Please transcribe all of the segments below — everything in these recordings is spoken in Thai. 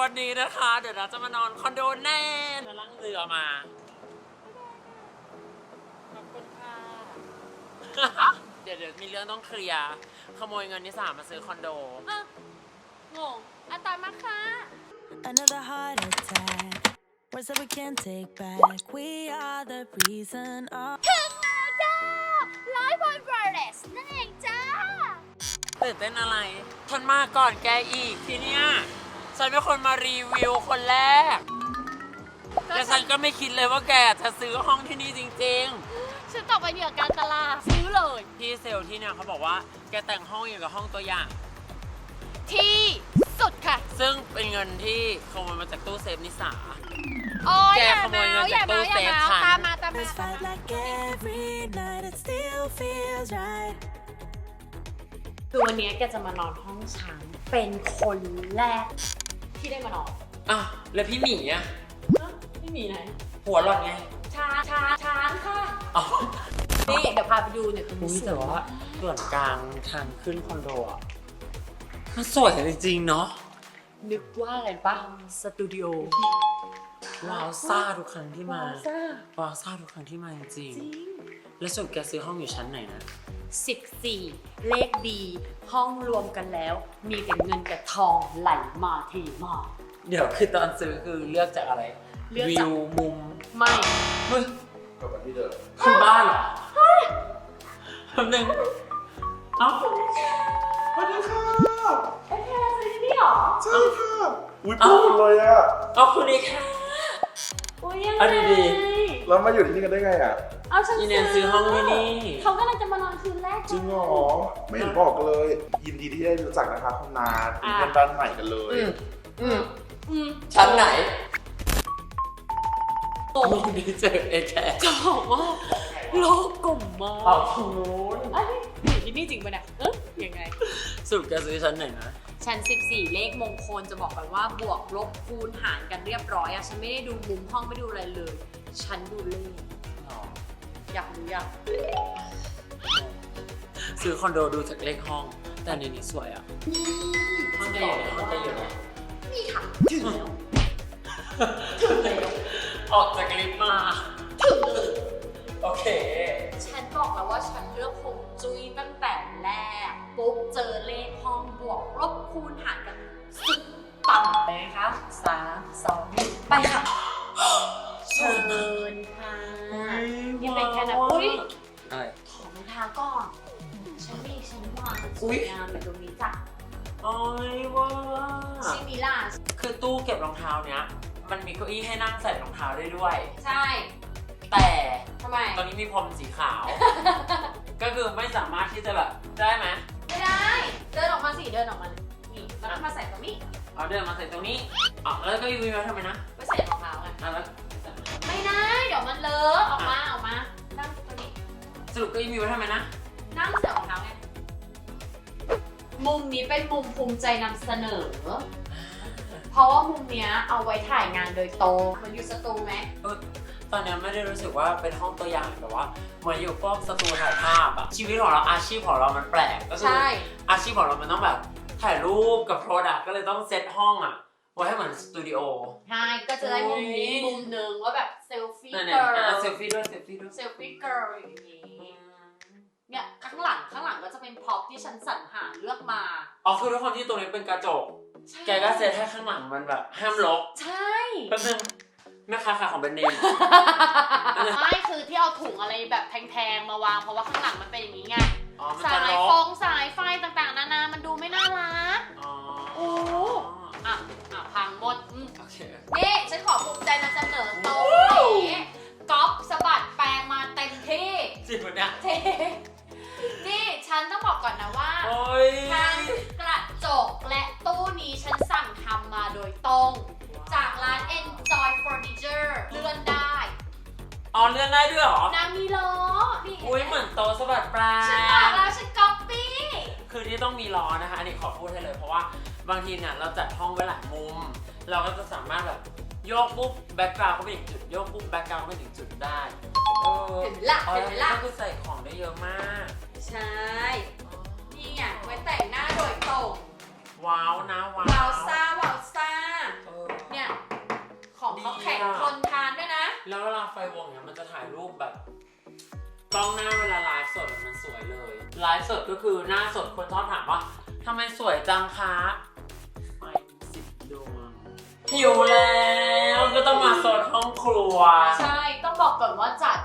วันนี้นะคะ เดี๋ยวเราจะมานอนคอนโดแน่จะนั่งเรือมา ขอบคุณค่ะ เดี๋ยวเดี๋ยวมีเรื่องต้องเคลียร์ขโมยเงินนิสามาซื้อคอนโด อะงงอัตามาค่ะ Another heart attack. Words that we can't take back. We are the reason. Of ถึงแล้วจ้าไลฟ์บอยบรเดสนั่นเองจ้า ตื่นเต้นอะไรฉันมาก่อนแกอีกทีเนี้ย ฉันเป็นคนมารีวิวคนแรก แต่ฉันก็ไม่คิดเลยว่าแกจะซื้อห้องที่นี่จริง ฉันตกไปนเหยื่อการตลาดซื้อเลย ๆ ที่เซลล์ที่เนี่ยเขาบอกว่าแกแต่งห้องอย่างกับห้องตัวอย่าง ที่สุดค่ะ ซึ่งเป็นเงินที่ขโมยมาจากตู้เซฟนิสา โอ้ยแกอย่าขโมเมายเงินอย่าจากตู้เมาอย่าเซฟเมาฉัน ตามมาตามมา this ตาม fight มา like every night. It still feels right. คือวันนี้แกจะมานอนห้องฉันเป็นคนแรก ที่ได้มานอนอะแล้วพี่หมีอะฮะไม่มีไหนหัวหล่อนไงช้างช้างช้างค่ะ อ๋อนี่เดี๋ยวพาไปดูเนี่ยตรงอุ้นี้ยสแต่วยว่าส่วนกลางทางขึ้นคอนโดอะมันสวยจริงๆเนาะนึกว่าอะไรปะสตูดิโอว้าวซ่าทุกครั้งที่มาว้าวซ่าว้าวซ่าทุกครั้งที่มาจริงๆแล้วส่วนแกซื้อห้องอยู่ชั้นไหนนะ 14 เลขดี ห้องรวมกันแล้ว มีแต่เงินกับทองไหลมาเทมาเดี๋ยวคือตอนซื้อคือเลือกจากอะไร เลือกวิจากวมุมไม่เฮ้ยกลับมาที่เดิมคือบ้านเหรอคำหนึ่งเอ้าสวัสดีค่ะโอเคซื้อที่นี่เหรอ ใช่ค่ะอุ้ยพูดเลยอะเอาคุณดีค่ะ อุ้ยยังไงเอาดี แล้วมาอยู่ที่นี่กันได้ไงอะ เอาฉันอีแนนซื้อห้องที่นี่ เขากำลังจะมานอนคืนแรก จริงเหรอไม่เห็นบอกเลย ยินดีที่ได้รู้จักนะคะคุณนาเป็นเพื่อนบ้านใหม่กันเลยอืมอืมอืมชั้นไหนโอ้มึงดีเจอเอแคร์จะบอกว่าโลกกลุ่มมาเอากทางนู้นเอ้ยอยู่ที่นี่จริงปะเนี่ยเอ๊ะยังไง สรุปแกซื้อชั้นไหนนะ ชั้น 14 เลขมงคลจะบอกกันว่าบวกลบคูณหารกันเรียบร้อยอะฉันไม่ได้ดูมุมห้องไม่ดูอะไรเลย ฉันดูเลข อยากรู้อยากซื้อคอนโดดูจากเลขห้อง แต่ในนี้สวยอะห้องแกอยู่ไหนห้องแกอยู่ไหนนี่ค่ะถึงแล้วออกจากลิฟต์มาถึงเลยโอเค ฉันบอกแล้วว่าฉันเลือกคงจุ้ยตั้งแต่แรกปุ๊บเจอเลขห้องบวกลบคูณหารกันสุดปังไปนะคะสามสองหนึ่งไปค่ะเชิญค่ะยัง เป็นแค่นั้นอุ้ยอะไร ถอดรองเท้าก่อนฉันมีฉันวางสอุ๊วยยงามอยู่ตรงนี้จ้ะโอ้ยว่าชิมิล่าคือตู้เก็บรองเท้าเนี้ย มันมีเก้าอี้ให้นั่งใส่รองเท้าได้ด้วย ใช่แต่ทำไมตอนนี้มีพรมสีขาว ก็คือไม่สามารถที่จะแบบ ได้ไหมไม่ได้ เดินออกมาสิเดินออกมานี่แล้วก็มาใส่ตรงนี้เอาเดินมาใส่ตรงนี้อ๋อแล้วเก็ยูวีมาทำไมนะไม่ใส่รองเท้าไงอะแล้วไม่ได้เดี๋ยวมันเลอะออกมา สรุปเก็ยูวีมาทำไมนะ นั่งใส่รองเท้าไงมุมนี้เป็นมุมภูมิใจนำเสนอ เพราะว่ามุมเนี้ยเอาไว้ถ่ายงานโดยตรงมันอยู่สตูไหมตอนนี้ไม่ได้รู้สึกว่าเป็นห้องตัวอย่างแต่ว่าเหมือนอยู่พวกสตูถ่ายภาพอะชีวิตของเราอาชีพของเรามันแปลกก็คือใช่ อาชีพของเรามันต้องแบบถ่ายรูปกับโปรดักก็เลยต้องเซตห้องอะไว้ให้เหมือนสตูดิโอ ใช่ก็จะได้มุมนี้อุ๊ยมุมหนึ่งว่าแบบเซลฟี่นั่นเกิร์ๆลเซลฟี่ด้วยเซลฟี่ด้วย เซลฟี่เกิร์ลอย่างนี้ เนี่ยข้างหลังข้างหลังก็จะเป็นพ็อปที่ฉันสรรหาเลือกมาอ๋อคือด้วยความที่ตรงนี้เป็นกระจก ใช่แกก็เซตให้ข้างหลังมันแบบห้ามลบใช่ แป๊บนึงแม่ค้าขายของแบรนด์เนม ไม่คือที่เอาถุงอะไรแบบแพงๆมาวางเพราะว่าข้างหลังมันเป็นอย่างนี้ไง อ๋อมันสาจะลยบฟงสายไฟต่างๆ นานา มันดูไม่น่ารัก อ๋อโอ้ อะ อะ พังหมดอืมโอเค นี่ฉันขอภูมิใจนำเสนอโต๊ะนี้ก๊อปสะบัดแปลงมาเต็มที่จริงปะเนี่ย เทนี่ ฉันต้องบอกก่อนนะว่าโอ้ยทั้งกระจกและตู้นี้ฉันสั่งทำมาโดยตรง จากร้าน Enjoy Furniture เลื่อนได้อ๋อเลื่อนได้ด้วยเหรอ นางมีล้อนี่อุ้ยเหมือนโต๊ะสะบัดปลา ฉันบอกแล้วฉันก๊อปปี้คือที่ต้องมีล้อนะคะ อันนี้ขอพูดให้เลย เพราะว่าบางทีเนี่ยเราจัดห้องไว้หลายมุม เราก็จะสามารถแบบโยกปุ๊บแบ็กกราวด์ก็ไปอีกจุด โยกปุ๊บแบ็กกราวด์ก็ไปอีกจุดได้เออเห็นไหมล่ะอ๋อเห็นไหมล่ะ ก็คือใส่ของได้เยอะมาก ใช่ นี่ไงไว้แต่งหน้าโดยตรงว้าวนะว้าววาวซ่าว้าวซ่าเนี่ย ของเขาแข็งทนทานด้วยนะ แล้วเวลาไฟวงเนี่ยมันจะถ่ายรูปแบบกล้องหน้าเวลาไลฟ์สดมันสวยเลยไลฟ์สดก็คือหน้าสดคนชอบถามว่าทำไมสวยจังคะไม่สิบดวงหิวแล้วก็ต้องมาสดห้องครัว ใช่ ต้องบอกก่อนว่าจัด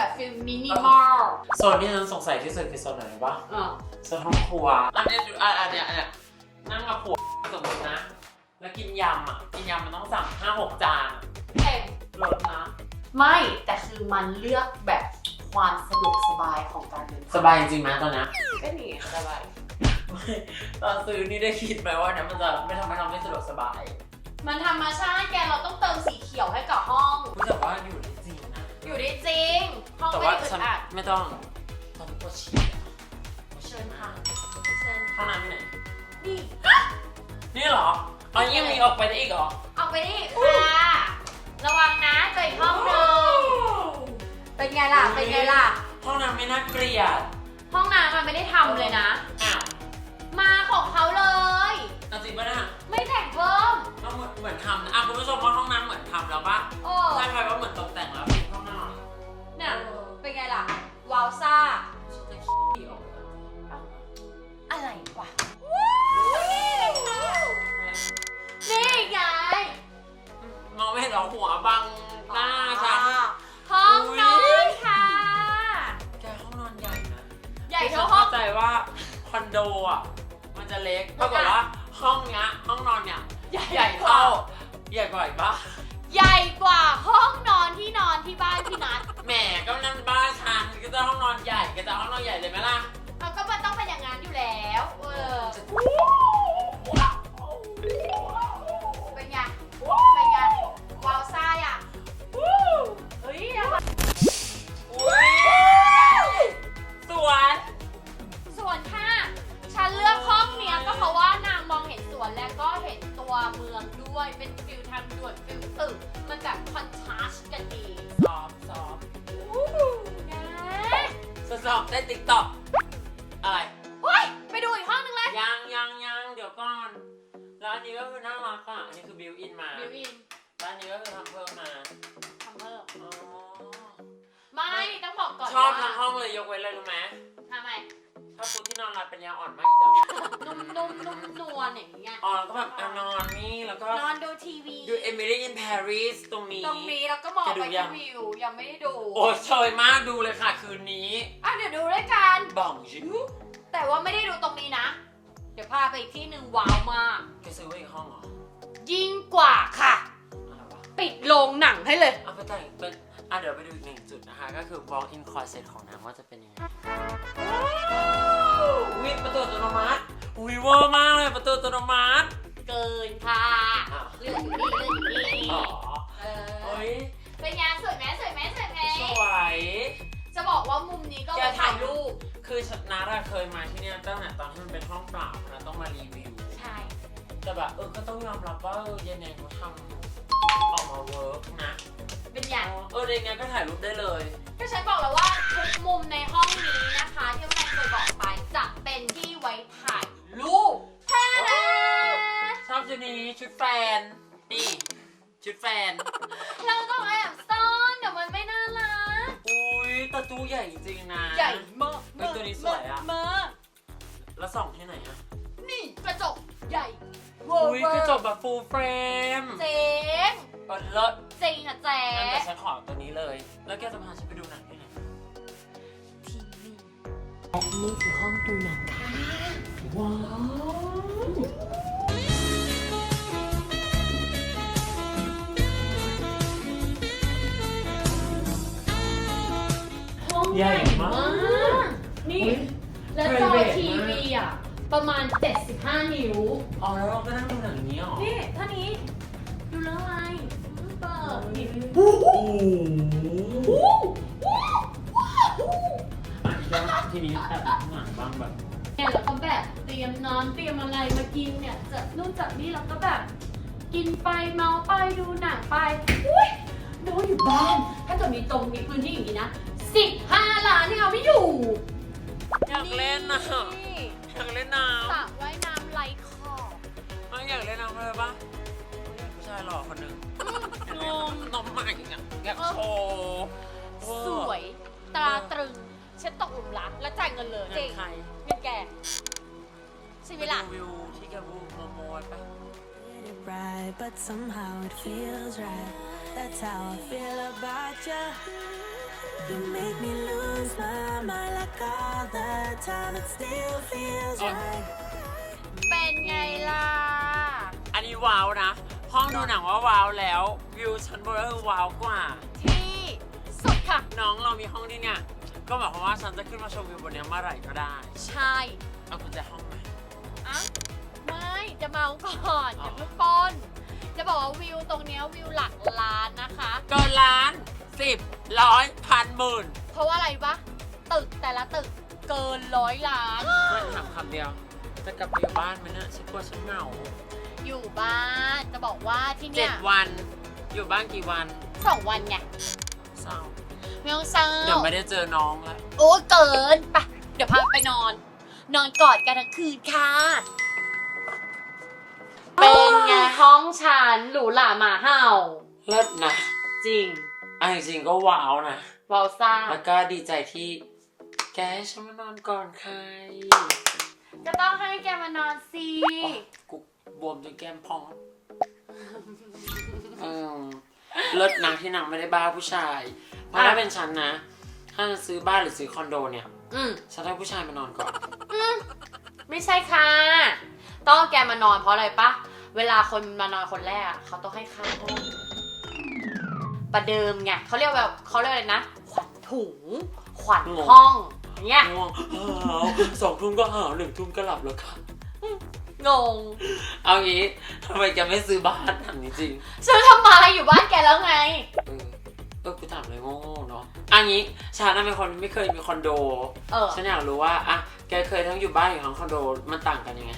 แบบฟิลมินิมอลโซนที่ฉันสงสัยที่สุดคือโซนไหนปะเออโซนห้องครัวอันเนี้ยอะอันเนี้ยอันเนี้ยนั่งกับผัวสมมตินะ แล้วกินยำอะกินยำมันต้องสั่งห้าหกจานอะเต็มลดนะ ไม่แต่คือมันเลือกแบบความสะดวกสบายของการเดินสบายจริงไหมตอนเนี้ยก็นี่ไงสบายตอนซื้อนี่ได้คิดไหมว่าเนี่ยมันจะไม่ทำให้เราไม่สะดวกสบายมันธรรมชาติแกเราต้องเติมสีเขียวให้กับห้องคุณแต่ว่าอยู่ในจริงนะ อยู่ได้จริง ห้องแต่ไม่ว่าได้อึฉัดนอัดไม่ต้องตอนนี้ปวดฉี่อะเชิญค่ะเชิญห้องค่ะน้ำที่ไหน นี่ นี่เหรออ๋อยังมีออกไปได้อีกเหรอเอาไปดิค่ะระวังนะเจออีกห้องหนึ่งเป็นไงล่ะ เป็นไงล่ะ ห้องน้ำไม่น่าเกลียดห้องน้ำมันไม่ได้ทำเลยนะ อ้าวมาของเขาเลย เอาจริงปะเนี่ยไม่แต่งเพิ่มก็เหมือนเหมือนทำนะอะคุณผู้ชมว่าห้องน้ำเหมือนทำแล้วปะโอ้ใช่ไหมว่าเหมือนตกแต่งแล้วาวซ่าฉันจะขี้ออกแล้วอะไรวะนี่ไงมองไม่เห็นหรอกหัวบังหน้าฉัน ห้องนอนค่ะ แกห้องนอนใหญ่นะใหญ่คือเท่าฉันห้อเข้างใจว่าคอนโดอะ มันจะเล็กปรากฏว่าห้องเนี้ยห้องนอนเนี้ยใหญ่ใหญ่เท่าใหญ่กว่าอีกปะใหญ่กว่าห้องนอนที่นอนที่บ้านพี่นัท แหมก็นั่นบ้านฉันก็จะห้องนอนใหญ่ก็จะห้องนอนใหญ่เลยไหมล่ะ อบสอบได้ติ๊กต็อกอะไรเฮ้ยไปดูอีกห้องนึงเลยยังยังยังเดี๋ยวก่อน แล้วอันนี้ก็คือน่ารักอะอันนี้คือบิวอินมาบิวอินแล้วอันนี้ก็คือทำเพิ่มมาทำเพิ่มอ๋อไม่ต้องบอกก่อนชอบว่าทั้งห้องเลยยกเว้นเลยรู้ไหมทำไม ถ้าคุณที่นอนหลับเป็นยาอ่อนมากอีกดอกนุ่มนุ่มนุ่มนวลอย่างเงี้ยอ๋อแล้วก็แบบอะนอนนี่แล้วก็นอนดูทีวี ดู Emily in Paris ตรงนี้ ตรงนี้แล้วก็มองจะดูไปยัที่ง วิว ยังไม่ได้ดู โอ้ยเชยมากดูเลยค่ะ คืนนี้อะเดี๋ยวดูด้วยกัน บ่องจิแต่ว่าไม่ได้ดูตรงนี้นะ เดี๋ยวพาไปอีกที่หนึ่งว้าวมาก แกซื้อไว้อีกห้องเหรอยิ่งกว่าค่ะ อะไรวะปิดโรงหนังให้เลย เอาไปแต่งเป็น อะเดี๋ยวไปดูอีกหนึ่งจุดนะคะ ก็คือ walk in closet ของนางว่าจะเป็นยังไงวิประตูอัตโนมัติวิเวอร์มากเลยประตูอัตโนมัติเกินค่ะอ้าวเลื่อนอยู่นี่เลื่อนอยู่นี่อ๋อเอเฮ้อยเป็นไงสวยไหมสวยไหมสวยไหมสวย จะบอกว่ามุมนี้ก็แกไว้ถ่ายรูป คือนัดอะเคยมาที่เนี่ยตั้งแต่ตอนที่มันเป็นห้องเปล่านะต้องมารีวิว ใช่แต่แบบเออก็ต้องยอมรับว่าเออเย็นเนเขาทำออกมาเวิร์กนะ เป็นอย่าง เออ เย็นเนก็ถ่ายรูปได้เลย ก็ฉันบอกแล้วว่าทุกมุมในห้องนี้นะคะที่แม่เคยบอกไปจะเป็นที่ไว้ถ่ายรูปแท้แล้ชอบชุดนี้ชุดแฟน นี่ ชุดแฟน เราต้องแอบซ่อนเดี๋ยวมันไม่น่ารัก อุ้ยแตะตู้ใหญ่จริงๆนะใหญ่มากเฮ้ยตัวนี้สวยอะมากแล้วส่องที่ไหนอะนี่กระจกใหญ่เวออุ้ยร์กระจกแบบ full frame เจ๋ง เออเลิศจริงอะแจ๊งั้นเดี๋ยวฉันขอตัวนี้เลย แล้วแกจะพาฉันไปดูหนังที่ไหนทีวีและนี่คือห้องดูหนังค่ะ ว้าวห้องใหญ่มาก นี่ แล้วจอ private ทีวีอะ ประมาณ 75 นิ้ว อ๋อ แล้วเราก็นั่งดูหนังอย่างนี้เหรอ นี่เท่านี้ดูแล้วอะไร เปิดนี่โอ้โหแล้วทีนี้แอบหนังบ้างแบบเนี่ยเราก็แบบเตรียมน้ำเตรียมอะไรมากินเนี่ยจะนู่นจากนี่เราก็แบบ กินไปเมาไปดูหนังไปอุ้ยนองอยู่บ้านถ้าเกิดมีตรงมีพื้นที่อย่างนี้นะสิบห้าล้านเนี่ยเอาไม่อยู่อยากเล่นนะอยากเล่นน้สระว่ายน้ำไหลขอบำไม่อยากเล่นน้ำเลยปะผู้ชายหล่อคนหนึ่ง งงน้องใหม่อะอยากโชว์เออ สวย ตราตรึง ฉันตกหลุมรักแล้วจ่ายเงินเลยเงินใคร เงินแกใช่ไหมไปล่ะดูวิวที่แกพูดโมโมยไป it right, but somehow it feels right. That's how I feel about you. You make me lose my mind like all the time. It still feels Oh. right. ดูหนังว่าว้าวแล้ว วิวชั้นบนก็คือว้าวกว่า ที่สุดค่ะ น้องเรามีห้องที่เนี่ย ก็หมายความว่าฉันจะขึ้นมาชมวิวบนเนี้ยเมื่อไหร่ก็ได้ ใช่เอากุญแจห้องไหมอะไม่จะเมาก่อนอ๋ออย่าเพิ่งปล้นจะบอกว่าวิวตรงเนี้ยวิวหลักล้านนะคะ เกินล้านสิบร้อยพันหมื่นเพราะว่าอะไรวะตึกแต่ละตึกเกินร้อยล้านไม่ถามคำเดียว จะกลับไปอยู่บ้านไหมเนี่ยฉันกลัวฉันเหงาอยู่บ้านจะบอกว่าที่เจ็เนี่ดยวัน อยู่บ้านกี่วันสองวันไงเศร้าไม่ต้องเศร้าเดี๋ยวไม่ได้เจอน้องแล้วโอ้เกินไปเดี๋ยวพาไปนอน นอนกอดกันทั้งคืนค่ะ เป็นไงห้องฉันหรูหราหมาเห่า เลิศนะจริงอันจริงๆก็ว้าวนะ วาวซ่าแล้วก็ดีใจที่ แกให้ฉันมานอนก่อนใคร ก็ต้องให้แกมานอนสิอ๋อกูบวมจนแก้มพองเออเลิศนะที่นางไม่ได้บ้าผู้ชาย เพราะถ้าเป็นฉันนะ ถ้าจะซื้อบ้านหรือซื้อคอนโดเนี่ย อืมฉันให้ผู้ชายมานอนก่อนไม่ใช่ค่ะ ต้องเอาแกมานอนเพราะอะไรปะ เวลาคนมานอนคนแรกอะเขาต้องให้ค่าห้องประเดิมไงเขาเรียกแบบเขาเรียกอะไรนะ ขวัญถุง ขวัญห้อง อย่างเงี้ยง่วงหาวสองทุ่มก็หาวหนึ่งทุ่มก็หลับแล้วค่ะ งงเอางี้ทำไมแกไม่ซื้อบ้านถามจริงซื้อทำไมอยู่บ้านแกแล้วไง ๆเออเออกูถามเลยโง่ๆเนาะอันนี้ฉันน่ะเป็นคนไม่เคยมีคอนโด เออ ฉันอยากรู้ว่าอะแกเคยทั้งอยู่บ้านอยู่ทั้งคอนโดมันต่างกันยังไง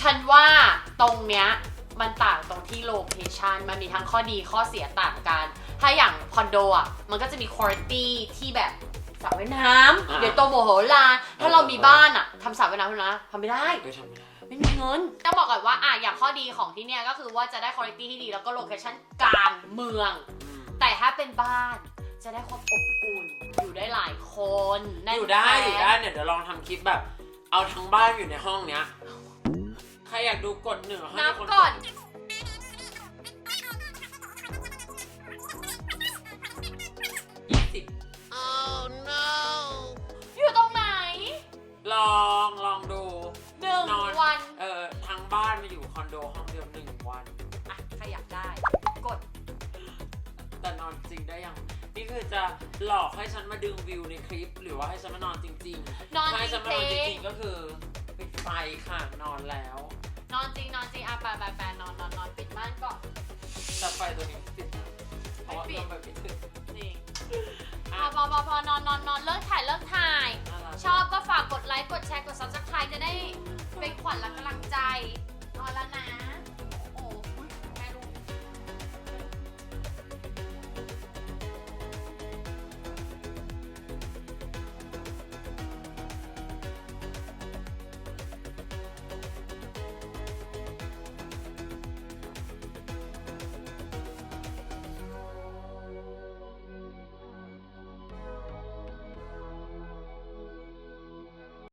ฉันว่าตรงเนี้ยมันต่างตรงที่โลเคชันมันมีทั้งข้อดีข้อเสียต่างกัน ถ้าอย่างคอนโดอะ มันก็จะมีคุณภาพที่แบบ สระว่ายน้อ่าำเดี๋ยวโตโมโหลานถ้าเรามีบ้านอะทำสระว่ายน้ำนะทำไม่ได้เออทำไม่ได้ ไม่มีเงินต้องบอกก่อนว่าอะอย่างข้อดีของที่เนี่ยก็คือว่าจะได้คุณภาพที่ดีแล้วก็โลเคชั่นกลางเมืองอืมแต่ถ้าเป็นบ้านจะได้ความอบอุ่น อยู่ได้หลายคนแน่นอยู่ได้แฟนอยู่ได้เนี่ยเดี๋ยวลองทำคลิปแบบ เอาทั้งบ้านอยู่ในห้องเนี้ย ใครอยากดูกดหนึ่งให้นับมีคก่อนยี่ ลองลองดูหนึ่งนอนวัน เออทั้งบ้านมาอยู่คอนโดห้องเดียวหนึ่งวัน อะใครอยากได้ กด แต่นอนจริงได้ยังนี่คือจะหลอกให้ฉันมาดึงวิวในคลิป หรือว่าให้ฉันมานอนจริงๆนอนถ้าให้ฉันมานอนจจริงๆริงๆก็คือปิดไฟค่ะนอนแล้ว นอนจริงนอนจริงอะไปไปไปนอนนอนนอนปิดม่านก่อน แต่ไฟตัวนี้ปิดเพราะว่าไม่ปิดลมแบบปิดถึงนี่พอะอพอพอพอนอนนอนนอนเลิกถ่ายเลิกถ่ายน่ารัก ชอบก็ฝากกดไลค์ กดแชร์ กด subscribe จะได้เป็นขวัญและกำลังใจนอแล้วนะ